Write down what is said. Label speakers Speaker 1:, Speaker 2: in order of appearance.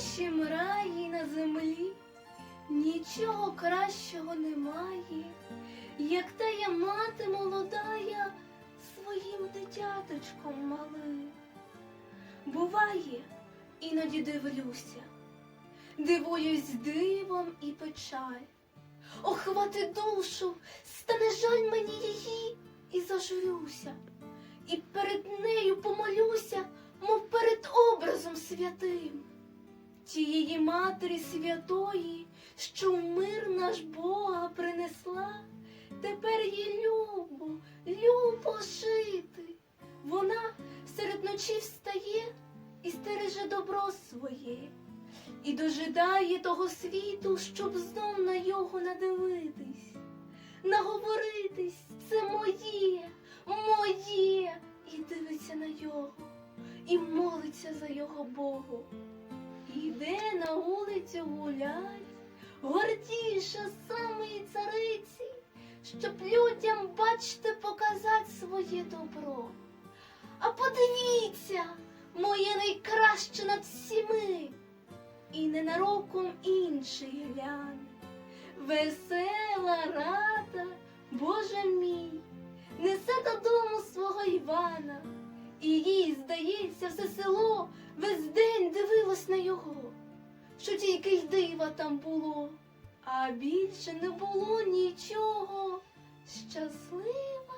Speaker 1: кращим раї на землі нічого кращого немає, як та я мати молодая своїм дитяточком малим. Буває, іноді дивлюся, дивуюсь дивом і печаль. Охвати душу, стане жаль мені її і зажурюся, і перед нею помолюся, мов перед образом святим. Тієї матері святої, що в мир наш Бога принесла, тепер їй любо, любо жити. Вона серед ночі встає і стереже добро своє, і дожидає того світу, щоб знов на його надивитись, наговоритись, це моє, моє, і дивиться на його, і молиться за його Богу. Іде на вулицю гулять, гордіша самої цариці, щоб людям, бачте, показати своє добро. А подивіться, моє найкраще над всіми, і ненароком інший гляне. Весела рада, Боже мій, несе додому свого Івана, здається, все село весь день дивилось на його, що тільки й дива там було, а більше не було нічого. Щаслива